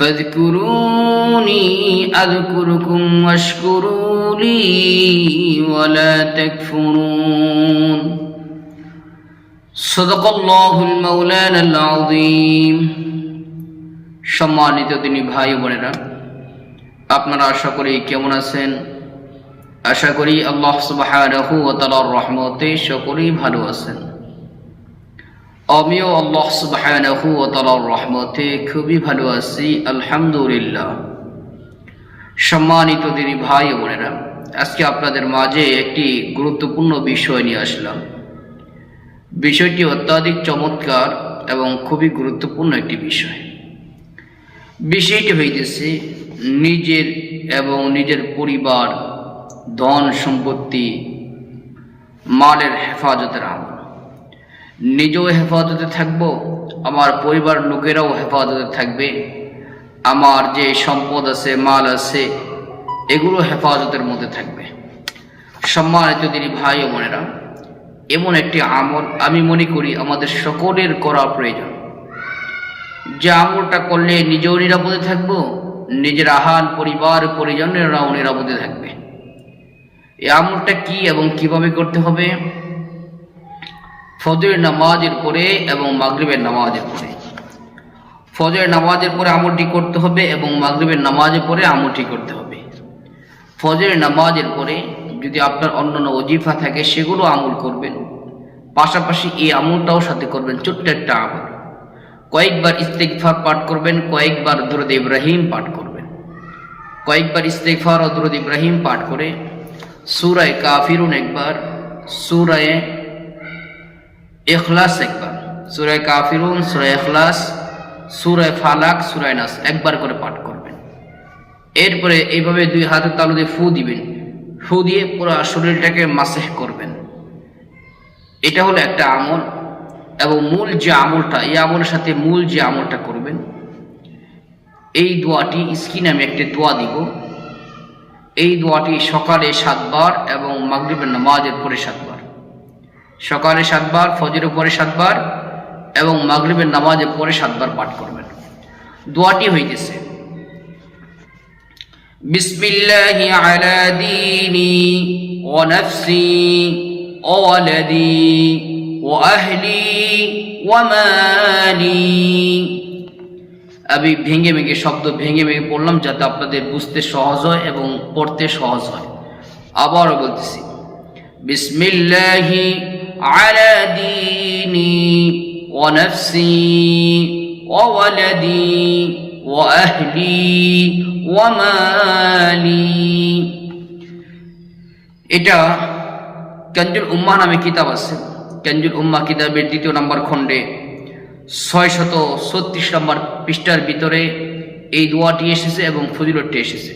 فاذكروني أذكركم واشكروا لي ولا تكفرون صدق الله المولانا العظيم সম্মানিত তিনি ভাই ও বোনেরা আপনারা আশা করি কেমন আছেন আশা করি আল্লাহ সুবহানাহু ওয়া তাআলার রহমতে সকলেই ভালো আছেন আমিও আল্লাহ ওয়া তাআলার রহমতে খুবই ভালো আছি, আলহামদুলিল্লাহ। সম্মানিত দিনী ভাই ও বোনেরা, আজকে আপনাদের মাঝে একটি গুরুত্বপূর্ণ বিষয় নিয়ে আসলাম। বিষয়টি অত্যাধিক চমৎকার এবং খুবই গুরুত্বপূর্ণ একটি বিষয়। বিষয়টি হইতেছে নিজের এবং নিজের পরিবার ধন সম্পত্তি মালের হেফাজতের আমল। নিজেও হেফাজতে থাকব, আমার পরিবার লোকেরাও হেফাজতে থাকবে। আমার যে সম্পদ আছে, মাল আছে, এগুলো হেফাজতের মধ্যে থাকবে। সম্মানিত দিনী ভাই ও বোনেরা, এমন একটি আমল আমি মনে করি আমাদের সকলের করা প্রয়োজন। যে আমলটা করলে নিজেও নিরাপদে থাকব, নিজের আহান পরিবার, পরিজনেরাও নিরাপদে থাকবে। এই আমলটা কি এবং কীভাবে করতে হবে? ফজরের নামাজের পরে এবং মাগরিবের নামাজের পরে। ফজরের নামাজের পরে আমলটি করতে হবে এবং মাগরিবের নামাজের পরে আমলটি করতে হবে। ফজরের নামাজের পরে যদি আপনার অন্যান্য অজিফা থাকে, সেগুলো আমল করবেন। পাশাপাশি এই আমলটাও সাথে করবেন, ছোট্ট একটা আমল। কয়েকবার ইস্তেকফার পাঠ করবেন, কয়েকবার দুরদ ইব্রাহিম পাঠ করবেন। কয়েকবার ইস্তেকফার ও দুরদ ইব্রাহিম পাঠ করে সুরায় কাফিরুন একবার, সুরায় এখলাস একবার। সুরায় কাফিরুন সুরায় এখলাস সুরায় ফালাক সুরায় নাস একবার করে পাঠ করবেন। এরপরে এইভাবে দুই হাতের তালু দিয়ে ফু দিবেন। ফু দিয়ে পুরো শরীরটাকে মাসেহ করবেন। এটা হলো একটা আমল এবং মূল যে আমলটা, এই আমলের সাথে মূল যে আমলটা করবেন, এই দোয়াটি স্কিন আমি একটি দোয়া দিব। এই দোয়াটি সকালে সাতবার এবং মাগরিবের নামাজের পরে সাতবার। সকালে সাতবার, ফজরের পরে সাতবার এবং মাগরিবের নামাজের পরে সাতবার পাঠ করবেন। দোয়াটি হইতেছে, বিসমিল্লাহি আলা দীনি ওয়া নাফসি ওয়া ওয়ালাদি ওয়া আহলি ওয়া মালি। আমি ভেঙে ভেঙে শব্দ ভেঙে ভেঙে পড়লাম যাতে আপনাদের বুঝতে সহজ হয় এবং পড়তে সহজ হয়। আবারও বলতেছি, বিসমিল্লাহি নাফসি ওয়া ওয়ালাদি ওয়া আহলি ওয়া এটা কেঞ্জুল উম্মা নামে কিতাব আছে। কেঞ্জুল উম্মা কিতাবের দ্বিতীয় নম্বর খণ্ডে ছয় শত ছত্রিশ নম্বর পৃষ্ঠার ভিতরে এই দোয়াটি এসেছে এবং ফজিলতটি এসেছে।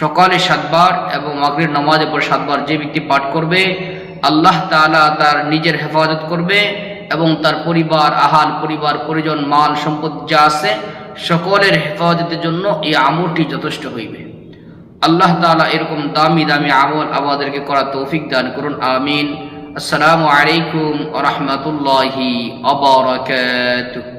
সকালে সাতবার এবং মাগরের নামাজের পর সাতবার যে ব্যক্তি পাঠ করবে আল্লাহ তালা তার নিজের হেফাজত করবে এবং তার পরিবার, আহাল পরিবার, পরিজন, মাল সম্পদ যা আছে সকলের হেফাজতের জন্য এই আমলটি যথেষ্ট হইবে। আল্লাহ তালা এরকম দামি দামি আমল আমাদেরকে করা তৌফিক দান করুন, আমিন। আসসালামু আলাইকুম রহমতুল্লাহি রাহমাতুল্লাহি ওয়া বারাকাতুহু।